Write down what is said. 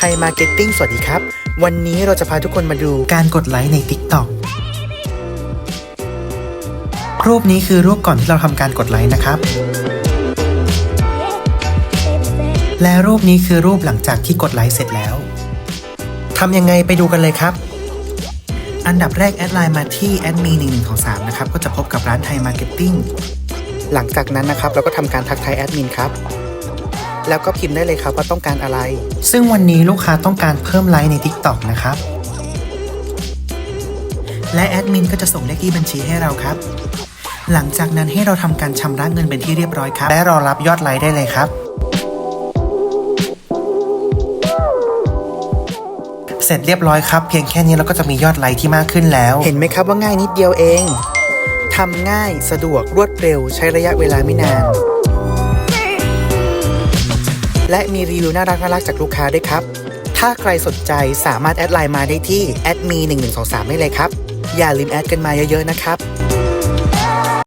ไทยมาร์เก็ตติ้งสวัสดีครับ วันนี้เราจะพาทุกคนมาดูการกดไลค์ใน TikTok รูปนี้คือรูปก่อนที่เราทำการกดไลค์นะครับ และรูปนี้คือรูปหลังจากที่กดไลค์เสร็จแล้วทำยังไงไปดูกันเลยครับ อันดับแรกแอดไลน์มาที่แอดมี1 1ของ3นะครับ ก็จะพบกับร้านไทยมาร์เก็ตติ้งหลังจากนั้นนะครับ เราก็ทำการทักทายแอดมินครับ แล้วก็พิมพ์ได้เลยครับว่าต้องการอะไร ซึ่งวันนี้ลูกค้าต้องการเพิ่มไลค์ใน TikTok นะครับ และแอดมินก็จะส่งเลขที่บัญชีให้เราครับ หลังจากนั้นให้เราทำการชำระเงินเป็นที่เรียบร้อยครับ และรอรับยอดไลค์ได้เลยครับเสร็จเรียบร้อยครับ เพียงแค่นี้เราก็จะมียอดไลค์ที่มากขึ้นแล้ว เห็นไหมครับว่าง่ายนิดเดียวเองทำง่ายสะดวกรวดเร็วใช้ระยะเวลาไม่นาน และมีรีวิวน่ารักน่ารักจากลูกค้าด้วยครับ ถ้าใครสนใจสามารถแอดไลน์มาได้ที่แอดมี1123ได้เลยครับ อย่าลืมแอดกันมาเยอะๆนะครับ